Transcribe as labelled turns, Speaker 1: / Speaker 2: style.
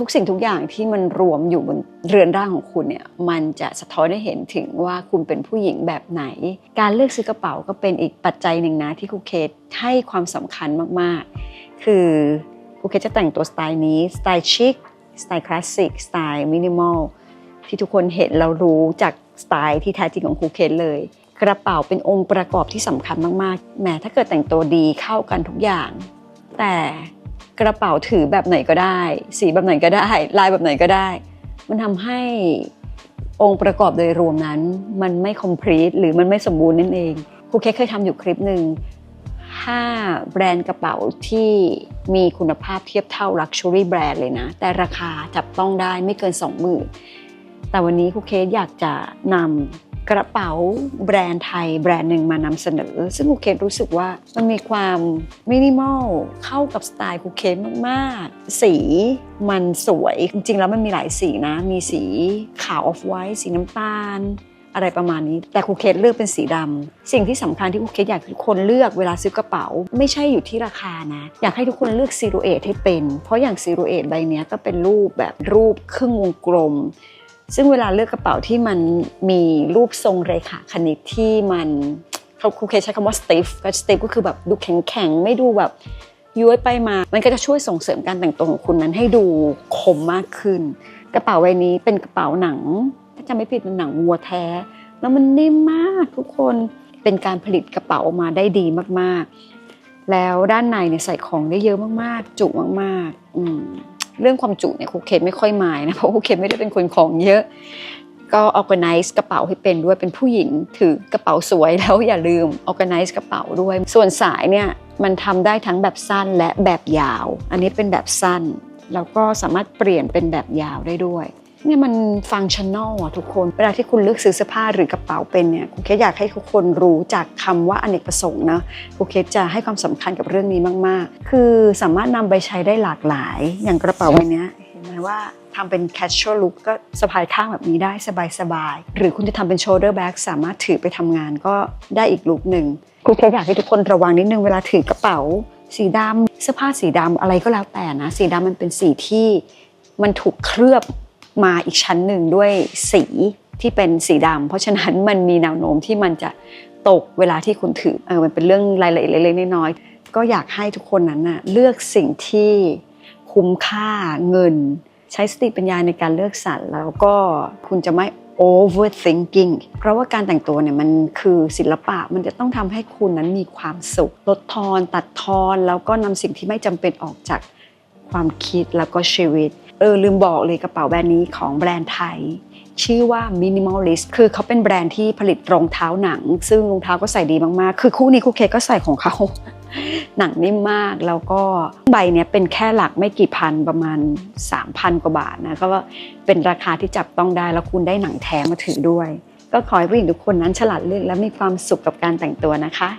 Speaker 1: ทุกสิ่งทุกอย่างที่มันรวมอยู่บนเรือนร่างของคุณเนี่ยมันจะสะท้อนให้เห็นถึงว่าคุณเป็นผู้หญิงแบบไหน การเลือกซื้อกระเป๋าก็เป็นอีกปัจจัยหนึ่งนะที่ครูเคสให้ความสำคัญมากๆ คือครูเคสจะแต่งตัวสไตล์นี้สไตล์ชิคสไตล์คลาสสิกสไตล์มินิมอลที่ทุกคนเห็นเรารู้จากสไตล์ที่แท้จริงของครูเคสเลยกระเป๋าเป็นองค์ประกอบที่สำคัญมากๆแหมถ้าเกิดแต่งตัวดีเข้ากันทุกอย่าง แต่ กระเป๋าถือแบบไหนก็ได้ สีแบบไหนก็ได้ ลายแบบไหนก็ได้ มันทำให้องค์ประกอบโดยรวมนั้น มันไม่ complete หรือมันไม่สมบูรณ์นั่นเองครูเคเคยทำอยู่คลิปหนึ่ง5 แบรนด์กระเป๋าที่มีคุณภาพเทียบเท่า Luxury แบรนด์เลยนะ แต่ราคาจับต้องได้ไม่เกิน 20,000แต่วันนี้ครูเคสอยากจะนำ กระเป๋าแบรนด์ไทยแบรนด์หนึ่งมานำเสนอ ซึ่งครูเคสรู้สึกว่ามันมีความมินิมอลเข้ากับสไตล์ครูเคสมาก ๆ สีมันสวยจริง ๆ แล้วมันมีหลายสีนะ มีสีขาวออฟไวท์สีน้ำตาลอะไรประมาณนี้ แต่ครูเคสเลือกเป็นสีดำสิ่งที่สำคัญที่ครูเคสอยากให้ทุกคนเลือกเวลาซื้อกระเป๋า ไม่ใช่อยู่ที่ราคานะ อยากให้ทุกคนเลือกซีโรเอทให้เป็น เพราะอย่างซีโรเอทใบนี้ก็เป็นรูปแบบรูปครึ่งวงกลม ซึ่งเวลาเลือกกระเป๋าที่มันมีรูปทรงเรขาคณิตที่มันเขาครูเคใช้คำว่า stiff ก็ stiff ก็คือแบบดูแข็งๆ ไม่ดูแบบย้วยไปมา มันก็จะช่วยส่งเสริมการแต่งตัวของคุณนั้นให้ดูคมมากขึ้น กระเป๋าใบนี้เป็นกระเป๋าหนัง ถ้าจำไม่ผิดเป็นหนังวัวแท้ แล้วมันนิ่มมากทุกคนเป็นการผลิตกระเป๋าออกมาได้ดีมากๆ แล้วด้านในเนี่ยใส่ของได้เยอะมากๆ จุมากๆ อืม เรื่องความจุเนี่ยครูเคไม่ค่อยหมายนะเพราะครูเคไม่ได้เป็นคนของเยอะ ก็ organize กระเป๋าให้เป็นด้วยเป็นผู้หญิงถือกระเป๋าสวยแล้วอย่าลืม organize กระเป๋าด้วย ส่วนสายเนี่ยมันทำได้ทั้งแบบสั้นและแบบยาว อันนี้เป็นแบบสั้นแล้วก็สามารถเปลี่ยนเป็นแบบยาวได้ด้วย เนี่ยมันฟังชั่น a ลอะทุกคน เวลาที่คุณเลือกซื้อเสื้อผ้าหรือกระเป๋าเป็นเนี่ยครูเคสอยากให้ทุกคนรู้จากคำว่าอเนกประสงค์นะครูเคสจะให้ความสำคัญกับเรื่องนี้มาก ๆ คือสามารถนำไปใช้ได้หลากหลาย อย่างกระเป๋าใบนี้เห็นไหมว่าทำเป็น casual look ก็สะพายข้างแบบนี้ได้สบายๆ หรือคุณจะทำเป็น shoulder bag สามารถถือไปทำงานก็ได้อีกลุคหนึ่งครูเคสอยากให้ทุกคนระวังนิดนึงเวลาถือกระเป๋า สีดำเสื้อผ้าสีดำอะไรก็แล้วแต่นะ สีดำมันเป็นสีที่มันถูกเคลือบ มาอีกชั้นหนึ่งด้วยสีที่เป็นสีดำเพราะฉะนั้นมันมีแนวโน้มที่มันจะตกเวลาที่คุณถือเออมันเป็นเรื่องรายละเอียดเล็กๆน้อยๆก็อยากให้ทุกคนนั้นน่ะเลือกสิ่งที่คุ้มค่าเงิน ใช้สติปัญญาในการเลือกสรรแล้วก็คุณจะไม่ overthinking เพราะว่าการแต่งตัวเนี่ยมันคือศิลปะมันจะต้องทำให้คุณนั้นมีความสุข ลดทอน ตัดทอน แล้วก็นำสิ่งที่ไม่จำเป็นออกจากความคิดแล้วก็ชีวิต เออลืมบอกเลยกระเป๋าแบรนด์นี้ของแบรนด์ไทย ชื่อว่า Minimalist คือเขาเป็นแบรนด์ที่ผลิตรองเท้าหนัง ซึ่งรองเท้าก็ใส่ดีมากๆ คือคู่นี้คู่เคก็ใส่ของเขาหนังนิ่มมากแล้วก็ใบเนี้ยเป็นแค่หลักไม่กี่พันประมาณ 3,000 กว่าบาทนะก็เป็นราคาที่จับต้องได้แล้วคุณได้หนังแท้มาถือด้วย ก็ขอให้ผู้หญิงทุกคนนั้นฉลาดเลือกและมีความสุขกับการแต่งตัวนะคะ